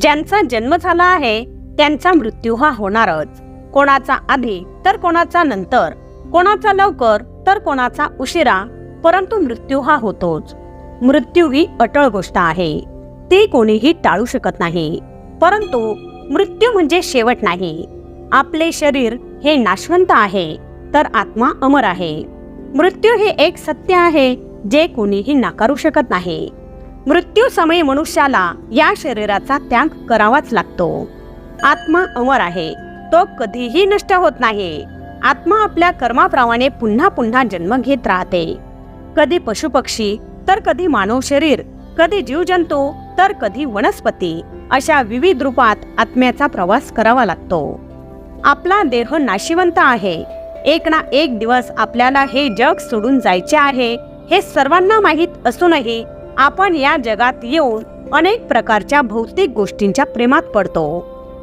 ज्यांचा जन्म झाला आहे त्यांचा मृत्यू हा होणारच. कोणाचा आधी तर कोणाचा नंतर. कोणाचा लवकर तर कोणाचा उशिरा. परंतु मृत्यू हा होतोच. मृत्यू ही अटळ गोष्ट आहे. ती कोणीही टाळू शकत नाही. परंतु मृत्यू म्हणजे शेवट नाही. आपले शरीर हे नाशवंत आहे तर आत्मा अमर आहे. मृत्यू हे एक सत्य आहे जे कोणीही नाकारू शकत नाही. मृत्यूसमयी मनुष्याला या शरीराचा त्याग करावाच लागतो. आत्मा अमर आहे. तो कधीही नष्ट होत नाही. आत्मा आपल्या कर्माप्रमाणे पुन्हा पुन्हा जन्म घेत राहते. कधी पशुपक्षी तर कधी मानव शरीर कधी जीवजंतू तर कधी वनस्पती अशा विविध रूपात आत्म्याचा प्रवास करावा लागतो. आपला देह नाशिवंत आहे. एक ना एक दिवस आपल्याला हे जग सोडून जायचे आहे हे सर्वांना माहीत असूनही आपण या जगात येऊन अनेक प्रकारच्या भौतिक गोष्टींच्या प्रेमात पडतो.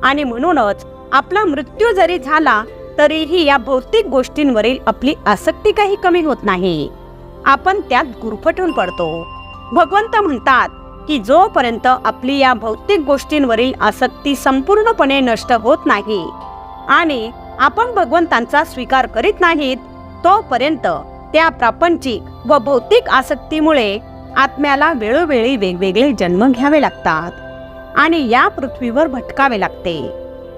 आणि म्हणूनच आपला मृत्यू जरी झाला तरीही या भौतिक गोष्टींवरील आपली आसक्ती काही कमी होत नाही. आपण त्यात गुरफटून पडतो. भगवंत म्हणतात की जोपर्यंत आपली या भौतिक गोष्टींवरील आसक्ती संपूर्णपणे नष्ट होत नाही आणि आपण भगवंतांचा स्वीकार करीत नाहीत तोपर्यंत त्या प्रापंचिक व भौतिक आसक्तीमुळे आत्म्याला वेळोवेळी वेगवेगळे जन्म घ्यावे लागतात आणि या पृथ्वीवर भटकावे लागते.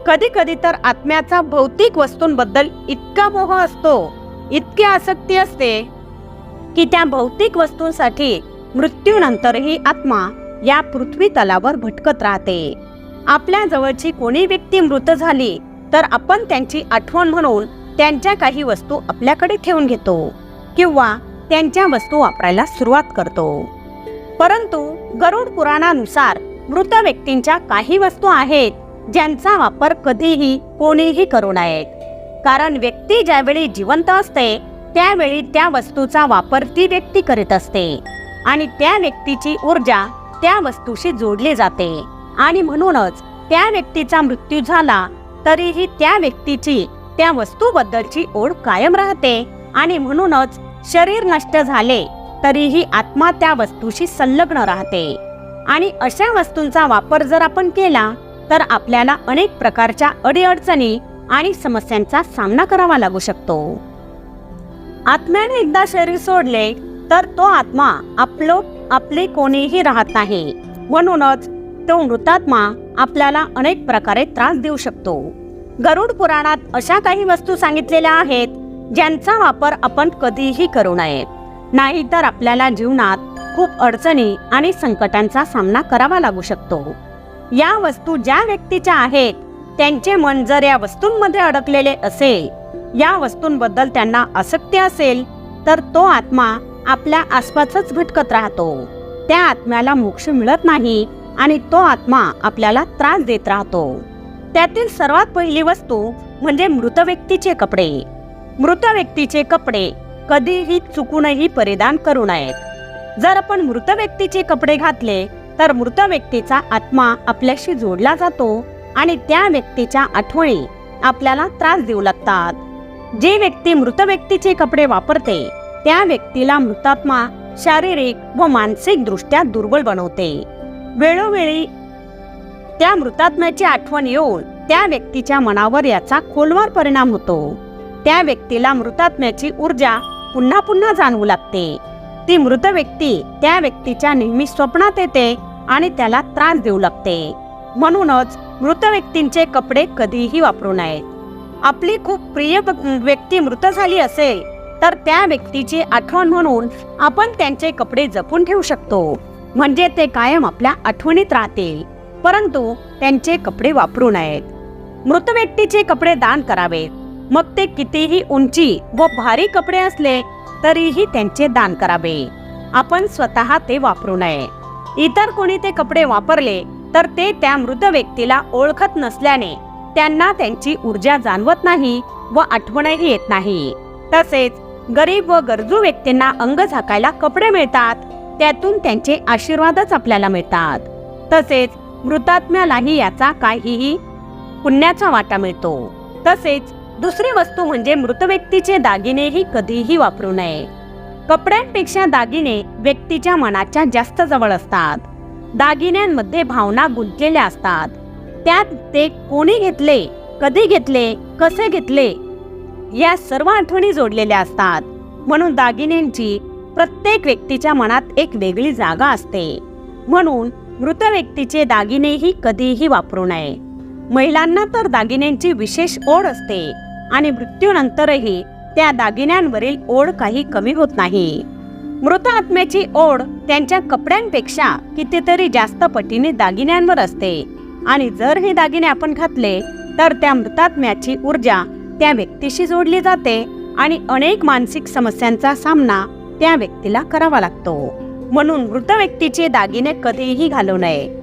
कधी कधी तर आत्म्याचा भौतिक वस्तूंबद्दल इतका मोह असतो इतकी आसक्ती असते की त्या भौतिक वस्तूंसाठी मृत्यूनंतरही आत्मा या पृथ्वी तलावर भटकत राहते. आपल्या जवळची कोणी व्यक्ती मृत झाली तर आपण त्यांची आठवण म्हणून त्यांच्या काही वस्तू आपल्याकडे ठेवून घेतो. किंवा त्यांच्या वस्तू वापरायला सुरुवात करतो. परंतु गरुड पुराणानुसार मृत व्यक्तींच्या काही वस्तू आहेत ज्यांचा वापर कधीही कोणीही करू नयेत कारण व्यक्ती ज्यावेळी जिवंत असते त्यावेळी त्या वस्तूचा वापर ती व्यक्ती करीत असते. आणि त्या व्यक्तीची ऊर्जा त्या वस्तूशी जोडली जाते. आणि म्हणूनच त्या व्यक्तीचा मृत्यू झाला तरीही त्या व्यक्तीची त्या वस्तूबद्दलची ओढ कायम राहते. आणि म्हणूनच शरीर नष्ट झाले तरीही आत्मा त्या वस्तूशी संलग्न राहते. आणि अशा वस्तूंचा वापर जर आपण केला तर आपल्याला अनेक प्रकारच्या अडीअडचणी आणि समस्यांचा सामना करावा लागू शकतो. आत्म्याने एकदा शरीर सोडले तर तो आत्मा आपलो आपले कोणीही राहत नाही. म्हणूनच तो मृतात्मा आपल्याला अनेक प्रकारे त्रास देऊ शकतो. गरुड पुराणात अशा काही वस्तू सांगितलेल्या आहेत ज्यांचा वापर आपण कधीही करू नये. नाहीतर आपल्याला जीवनात खूप अडचणी आणि संकटांचा सामना करावा लागू शकतो. या वस्तू ज्या व्यक्तीच्या आहेत त्यांचे मन जर या वस्तूंमध्ये अडकलेले असेल या वस्तूंबद्दल त्यांना आसक्ती असेल तर तो आत्मा आपल्या आसपासच भटकत राहतो. त्या आत्म्याला मोक्ष मिळत नाही आणि तो आत्मा आपल्याला त्रास देत राहतो. त्यातील सर्वात पहिली वस्तू म्हणजे मृत व्यक्तीचे कपडे. मृत व्यक्तीचे कपडे कधीही चुकूनही परिधान करू नयेत. जर आपण मृत व्यक्तीचे कपडे घातले तर मृत व्यक्तीचा आत्मा आपल्याशी जोडला जातो आणि त्या व्यक्तीच्या आठवणी आपल्याला त्रास देऊ लागतात. जे व्यक्ती मृत व्यक्तीचे कपडे वापरते त्या व्यक्तीला मृतात्मा शारीरिक व मानसिक दृष्ट्या दुर्बल बनवते. वेळोवेळी त्या मृतात्म्याची आठवण येऊन त्या व्यक्तीच्या मनावर याचा खोलवर परिणाम होतो. त्या व्यक्तीला मृतात्म्याची ऊर्जा पुन्हा पुन्हा जाणवू लागते. ती मृत व्यक्ती त्या व्यक्तीच्या नेहमी स्वप्नात येते आणि त्याला त्रास देऊ लागते. म्हणूनच मृत व्यक्तींचे कपडे कधीही वापरू नयेत. आपली खूप प्रिय व्यक्ती मृत झाली असेल तर त्या व्यक्तीची आठवण म्हणून आपण त्यांचे कपडे जपून ठेवू शकतो. म्हणजे ते कायम आपल्या आठवणीत राहतील परंतु त्यांचे कपडे वापरू नयेत. मृत व्यक्तीचे कपडे दान करावेत. मग ते कितीही उंची व भारी कपडे असले तरीही त्यांचे दान करावे. आपण स्वतः ते वापरू नये. इतर कोणी ते कपडे वापरले तर ते त्या मृत व्यक्तीला ओळखत नसल्याने त्यांना त्यांची ऊर्जा जाणवत नाही व आठवणही येत नाही. तसेच गरीब व गरजू व्यक्तींना अंग झाकायला कपडे मिळतात त्यातून त्यांचे आशीर्वादच आपल्याला मिळतात. तसेच मृतात्म्यालाही याचा काहीही पुण्याचा वाटा मिळतो. तसेच दुसरी वस्तू म्हणजे मृत व्यक्तीचे दागिनेही कधीही वापरू नये. कपड्यांपेक्षा दागिने व्यक्तीच्या मनाच्या जास्त जवळ असतात. दागिन्यांमध्ये भावना गुंतलेल्या असतात. त्यात ते कोणी घेतले कधी घेतले कसे घेतले या सर्व आठवणी जोडलेल्या असतात. म्हणून दागिन्यांची प्रत्येक व्यक्तीच्या मनात एक वेगळी जागा असते. म्हणून मृत व्यक्तीचे दागिनेही कधीही वापरू नये. महिलांना तर दागिन्यांची विशेष ओढ असते. आणि मृत्यूनंतरही त्या दागिन्यांवरील ओढ काही कमी होत नाही. मृत आत्म्याची ओढ त्यांच्या कपड्यांपेक्षा कितीतरी जास्त पटीने दागिन्यांवर असते. आणि जर हे दागिने आपण घातले तर त्या मृतात्म्याची ऊर्जा त्या व्यक्तीशी जोडली जाते आणि अनेक मानसिक समस्यांचा सामना त्या व्यक्तीला करावा लागतो. म्हणून मृत व्यक्तीचे दागिने कधीही घालू नये.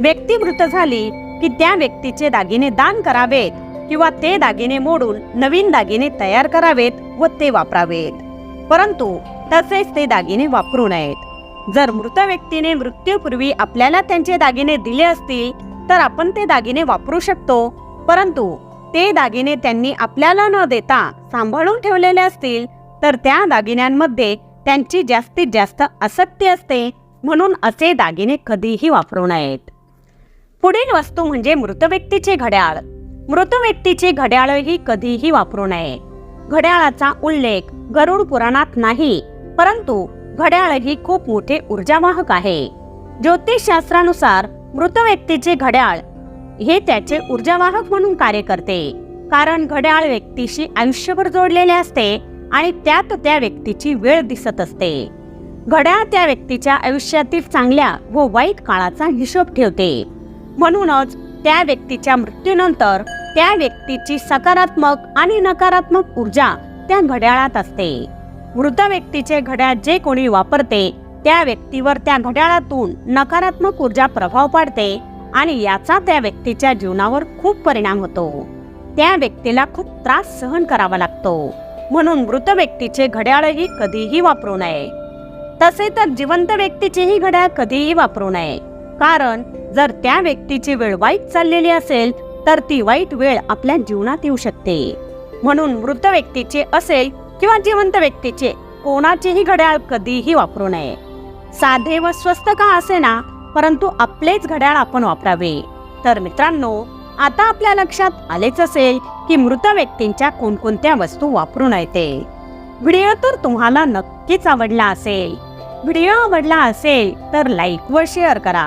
व्यक्ती मृत झाली की त्या व्यक्तीचे दागिने दान करावेत किंवा ते दागिने मोडून नवीन दागिने तयार करावेत व ते वापरावेत. परंतु तसेच ते दागिने वापरू नयेत. जर मृत व्यक्तीने मृत्यूपूर्वी आपल्याला त्यांचे दागिने दिले असतील तर आपण ते दागिने वापरू शकतो. परंतु ते दागिने त्यांनी आपल्याला न देता सांभाळून ठेवलेले असतील तर त्या दागिन्यांमध्ये त्यांची जास्तीत जास्त आसक्ती असते म्हणून असे दागिने कधीही वापरू नयेत. पुढील वस्तू म्हणजे मृत व्यक्तीचे घड्याळ. मृत व्यक्तीचे घड्याळही कधीही वापरू नये. घड्याळाचा उल्लेख गरुड पुराणात नाही परंतु घड्याळ ही खूप मोठे ऊर्जावाहक आहे. ज्योतिषशास्त्रानुसार मृत व्यक्तीचे घड्याळ हे त्याचे ऊर्जावाहक म्हणून कार्य करते कारण घड्याळ व्यक्तीशी आयुष्यभर जोडलेले असते आणि त्यात त्या व्यक्तीची वेळ दिसत असते. घड्याळ त्या व्यक्तीच्या आयुष्यातील चांगल्या व वाईट काळाचा हिशोब ठेवते. म्हणूनच त्या व्यक्तीच्या मृत्यूनंतर त्या व्यक्तीची सकारात्मक आणि नकारात्मक ऊर्जा त्या घड्याळात असते. मृत व्यक्तीचे घड्याळ जे कोणी वापरते त्या व्यक्तीवर त्या घड्याळातून नकारात्मक ऊर्जा प्रभाव पाडते आणि याचा त्या व्यक्तीच्या जीवनावर खूप परिणाम होतो. त्या व्यक्तीला खूप त्रास सहन करावा लागतो. म्हणून मृत व्यक्तीचे घड्याळही कधीही वापरू नये. तसे तर जिवंत व्यक्तीचेही घड्याळ कधीही वापरू नये. कारण जर त्या व्यक्तीची वेळ वाईट चाललेली असेल तर ती वाईट वेळ आपल्या जीवनात येऊ शकते. म्हणून मृत व्यक्तीचे असेल किंवा जिवंत व्यक्तीचे कोणाचेही घड्याळ कधीही वापरू नये. साधे व स्वस्त का असेना परंतु आपलेच घड्याळ आपण वापरावे. तर मित्रांनो आता आपल्या लक्षात आलेच असेल की मृत व्यक्तींच्या कोणकोणत्या वस्तू वापरू नयेते व्हिडिओ तर तुम्हाला नक्कीच आवडला असेल. व्हिडिओ आवडला असेल तर लाईक व शेअर करा.